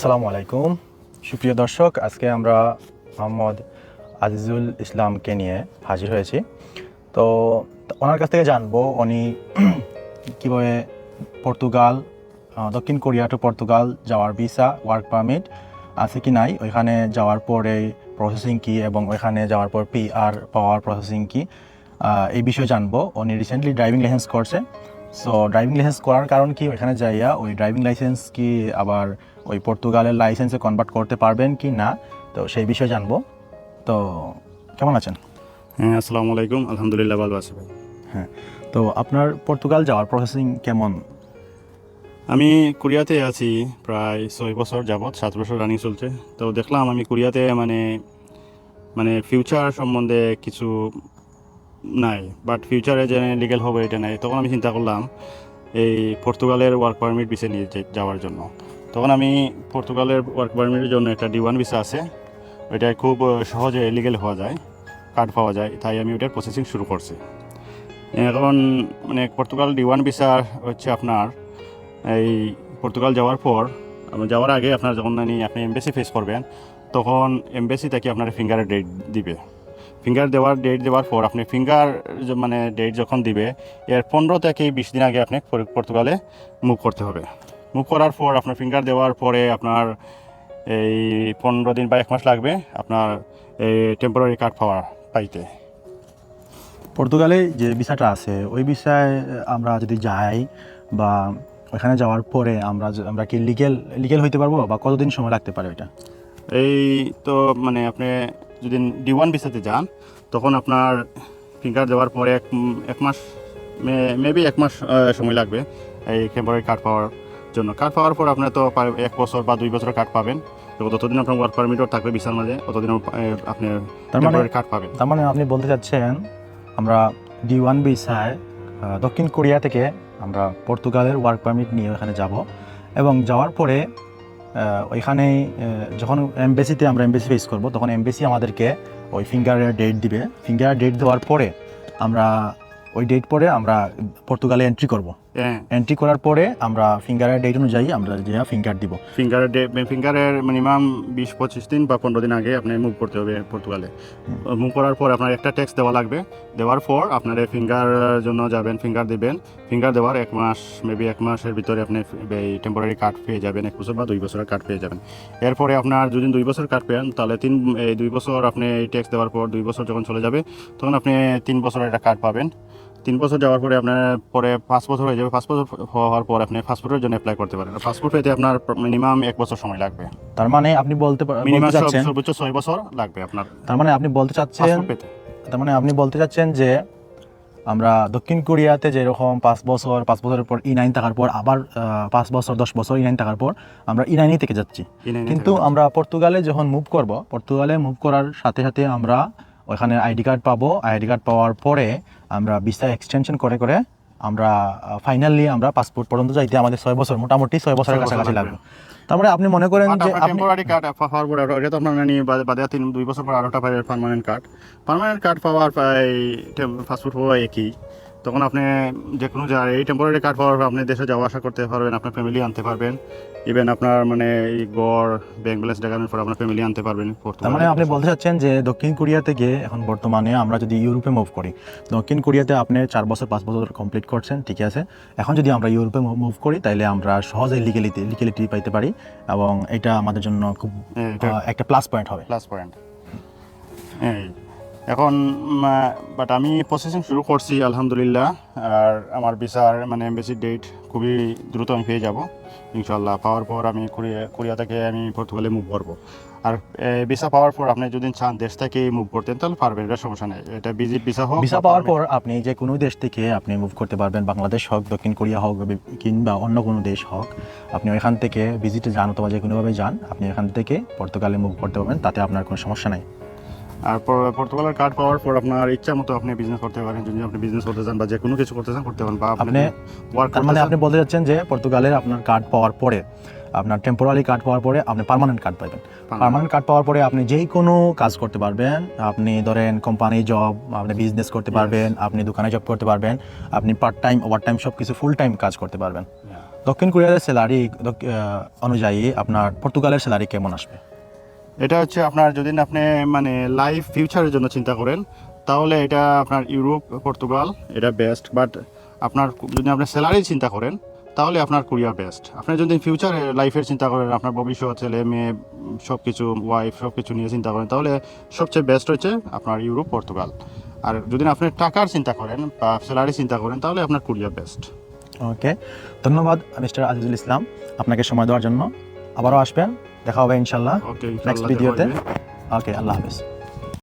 আসসালামু আলাইকুম। সুপ্রিয় দর্শক, আজকে আমরা মোহাম্মদ আজিজুল ইসলামকে নিয়ে হাজির হয়েছি। তো ওনার কাছ থেকে জানব, উনি কীভাবে পর্তুগাল দক্ষিণ কোরিয়া টু পর্তুগাল যাওয়ার ভিসা ওয়ার্ক পারমিট আছে কি নাই, ওইখানে যাওয়ার পরে প্রসেসিং কি এবং ওইখানে যাওয়ার পর পি আর পাওয়ার প্রসেসিং কি এই বিষয়ে জানব। উনি রিসেন্টলি ড্রাইভিং লাইসেন্স করছে। সো ড্রাইভিং লাইসেন্স করার কারণ কি? ওইখানে যাইয়া ওই ড্রাইভিং লাইসেন্স কি আবার ওই পর্তুগালের লাইসেন্সে কনভার্ট করতে পারবেন কি না তো সেই বিষয়ে জানব। তো কেমন আছেন? হ্যাঁ আসসালামু আলাইকুম। আলহামদুলিল্লাহ ভালো আছি ভাই। হ্যাঁ তো আপনার পর্তুগাল যাওয়ার প্রসেসিং কেমন? আমি কোরিয়াতে আছি প্রায় ছয় বছর যাবৎ সাত বছর রানিং চলছে। তো দেখলাম আমি কোরিয়াতে মানে মানে ফিউচার সম্বন্ধে কিছু নাই বাট ফিউচারে যে লিগেল হবে এটা নাই তখন আমি চিন্তা করলাম এই পর্তুগালের ওয়ার্ক পারমিট ভিসা নিয়ে যাওয়ার জন্য। তখন আমি পর্তুগালের ওয়ার্ক পারমিটের জন্য একটা ডি ওয়ান ভিসা আছে। ওইটা খুব সহজে লিগেল হওয়া যায় কার্ড পাওয়া যায়, তাই আমি ওইটার প্রসেসিং শুরু করছি। এখন মানে পর্তুগাল ডি ওয়ান ভিসা হচ্ছে আপনার, এই পর্তুগাল যাওয়ার পর যাওয়ার আগে আপনার যখন আপনি এমবেসি ফেস করবেন, তখন এমবেসি থেকে আপনার ফিঙ্গারের ডেট দিবে। ফিঙ্গার দেওয়ার ডেট দেওয়ার পর আপনি ফিঙ্গার মানে ডেট যখন দিবে, এর পনেরো থেকে বিশ দিন আগে আপনি পর্তুগালে মুভ করতে হবে। মুভ করার পর আপনার ফিঙ্গার দেওয়ার পরে আপনার এই পনেরো দিন বা এক মাস লাগবে আপনার এই টেম্পোরারি কার্ড পাওয়ার পাইতে। পর্তুগালে যে ভিসাটা আছে ওই ভিসায় আমরা যদি যাই বা ওখানে যাওয়ার পরে আমরা আমরা কি লিগেল লিগেল হইতে পারব বা কতদিন সময় লাগতে পারে ওইটা? এই তো মানে আপনি যদি ডি ওয়ান ভিসাতে যান তখন আপনার ফিঙ্গার দেওয়ার পরে এক এক মাস মেবি এক মাস সময় লাগবে এই টেম্পোরারি কার্ড পাওয়ার জন্য। কার্ড পাওয়ার পর আপনার তো এক বছর বা দুই বছর কার্ড পাবেন। তো ততদিন আপনার ওয়ার্ক পারমিটও থাকবে ভিসার মাঝে ততদিন আপনি তার মানে কার্ড পাবেন। তার মানে আপনি বলতে চাচ্ছেন আমরা ডি ওয়ান ভিসায় আহ, দক্ষিণ কোরিয়া থেকে আমরা পর্তুগালের ওয়ার্ক পারমিট নিয়ে ওখানে যাব। এবং যাওয়ার পরে ওইখানে যখন এমবেসিতে আমরা এমবেসি ফেস করব তখন এমবেসি আমাদেরকে ওই ফিঙ্গারের ডেট দিবে। ফিঙ্গার ডেট দেওয়ার পরে আমরা ওই ডেট পরে আমরা পর্তুগালে এন্ট্রি করব। এন্ট্রি করার পরে আমরা ফিঙ্গারের ডেট অনুযায়ী আমরা যে ফিঙ্গার দিব। ফিঙ্গারের ডে ফিঙ্গারের মিনিমাম বিশ পঁচিশ দিন বা পনেরো দিন আগে আপনি মুভ করতে হবে পর্তুগালে মুভ করার পর আপনার একটা ট্যাক্স দেওয়া লাগবে। দেওয়ার পর আপনার ফিঙ্গার জন্য যাবেন ফিঙ্গার দিবেন। ফিঙ্গার দেওয়ার এক মাস মেবি এক মাসের ভিতরে আপনি এই টেম্পোরারি কার্ড পেয়ে যাবেন এক বছর বা দুই বছরের কার্ড পেয়ে যাবেন। এরপরে আপনার যদি দুই বছর কার্ড পেন তাহলে তিন এই দুই বছর আপনি এই ট্যাক্স দেওয়ার পর দুই বছর যখন চলে যাবে তখন আপনি তিন বছরের একটা কার্ড পাবেন। তিন বছর যাওয়ার পরে আপনার পরে পাঁচ বছর হয়ে যাবে পাঁচ বছর হওয়ার পর আপনি পাসপোর্টের জন্য অ্যাপ্লাই করতে পারেন। পাসপোর্ট পেতে আপনার মিনিমাম এক বছর সময় লাগবে। তার মানে আপনি বলতে মিনিমাম সর্বোচ্চ ছয় বছর লাগবে আপনার তার মানে আপনি বলতে চাচ্ছেন পেতে। তার মানে আপনি বলতে চাচ্ছেন যে আমরা দক্ষিণ কোরিয়াতে যেরকম পাঁচ বছর পাঁচ বছরের পর ই নাইন থাকার পর আবার পাঁচ বছর দশ বছর ই নাইন থাকার পর আমরা ই নাইনই থেকে যাচ্ছি। কিন্তু আমরা পর্তুগালে যখন মুভ করব পর্তুগালে মুভ করার সাথে সাথে আমরা ওখানে আইডি কার্ড পাবো। আইডি কার্ড পাওয়ার পরে আমরা ভিসা এক্সটেনশন করে করে আমরা ফাইনালি আমরা পাসপোর্ট পর্যন্ত যাইতে আমাদের ছয় বছর মোটামুটি ছয় বছরের কাছাকাছি লাগবে। তারপরে আপনি মনে করেন যে টেম্পোরারি কার্ড পাওয়ার পরে এটা তো আপনারা নিয়ে বাদে- বাদে তিন দুই বছর পর আরোটা পার্মানেন্ট কার্ড পার্মানেন্ট কার্ড পাওয়ার পাই পাসপোর্ট হওয়া একই। তখন আপনি যে কোনো জায়গায় এই টেম্পোরারি কার্ড পাওয়ার পর আপনি দেশে যাওয়া আসা করতে পারবেন আপনার ফ্যামিলি আনতে পারবেন। ইভেন আপনার মানে এই গড় ব্যাংক ব্যালেন্স দেখানোর পর আপনার ফ্যামিলি আনতে পারবেন তার মানে আপনি বলতে চাচ্ছেন যে দক্ষিণ কোরিয়া থেকে এখন বর্তমানে আমরা যদি ইউরোপে মুভ করি দক্ষিণ কোরিয়াতে আপনি চার বছর পাঁচ বছর কমপ্লিট করছেন ঠিক আছে? এখন যদি আমরা ইউরোপে মুভ করি তাহলে আমরা সহজে লিগেলিটি লিগেলিটি পাইতে পারি এবং এটা আমাদের জন্য খুব হ্যাঁ, একটা প্লাস পয়েন্ট হবে। প্লাস পয়েন্ট এই এখন বাট আমি প্রসেসিং শুরু করছি আলহামদুলিল্লাহ। আর আমার ভিসার মানে এমবেসি ডেট খুবই দ্রুত আমি পেয়ে যাব ইনশাল্লাহ পাওয়ার পর আমি কোরিয়া কোরিয়া থেকে আমি পর্তুগালে মুভ করব। আর ভিসা পাওয়ার পর আপনি যদি চান দেশ থেকে মুভ করতেন তাহলে পারবেন এটা সমস্যা নেই। এটা ভিজিট ভিসা হোক ভিসা পাওয়ার পর আপনি যে কোনো দেশ থেকে আপনি মুভ করতে পারবেন বাংলাদেশ হোক দক্ষিণ কোরিয়া হোক কিংবা অন্য কোনো দেশ হোক আপনি ওইখান থেকে ভিজিটে যান অথবা যে কোনোভাবে যান আপনি এখান থেকে পর্তুগালে মুভ করতে পারবেন তাতে আপনার কোনো সমস্যা নাই। আর পর্তুগালের কার্ড পাওয়ার পর আপনার ইচ্ছা মতো আপনি বিজনেস করতে পারেন। যদি আপনি বিজনেস করতে চান বা যে কোনো কিছু করতে চান করতে পারেন বা আপনি ওয়ার্ক মানে আপনি বলতে চাচ্ছেন যে পর্তুগালের আপনার কার্ড পাওয়ার পরে আপনার টেম্পোরারি কার্ড পাওয়ার পরে আপনি পার্মানেন্ট কার্ড পাবেন। পার্মানেন্ট কার্ড পাওয়ার পরে আপনি যেই কোনো কাজ করতে পারবেন। আপনি ধরেন কোম্পানি জব আপনি বিজনেস করতে পারবেন আপনি দোকানে জব করতে পারবেন আপনি পার্ট টাইম ওভার টাইম সব কিছু ফুল টাইম কাজ করতে পারবেন। দক্ষিণ কোরিয়ার স্যালারি অনুযায়ী আপনার পর্তুগালের স্যালারি কেমন আসবে? এটা হচ্ছে আপনার যদি আপনি মানে লাইফ ফিউচারের জন্য চিন্তা করেন, তাহলে এটা আপনার ইউরোপ পর্তুগাল এটা বেস্ট বাট আপনার যদি আপনি স্যালারি চিন্তা করেন, তাহলে আপনার কোরিয়া বেস্ট আপনি যদি ফিউচার লাইফের চিন্তা করেন, আপনার ভবিষ্যৎ, ছেলে মেয়ে সব কিছু ওয়াইফ সব কিছু নিয়ে চিন্তা করেন, তাহলে সবচেয়ে বেস্ট হচ্ছে আপনার ইউরোপ পর্তুগাল আর যদি আপনি টাকার চিন্তা করেন বা স্যালারি চিন্তা করেন, তাহলে আপনার কোরিয়া বেস্ট ওকে ধন্যবাদ মিস্টার আজিজুল ইসলাম, আপনাকে সময় দেওয়ার জন্য। আবারও আসবেন। দেখা হবে ইনশাল্লাহ নেক্সট ভিডিওতে ওকে আল্লাহ হাফিজ।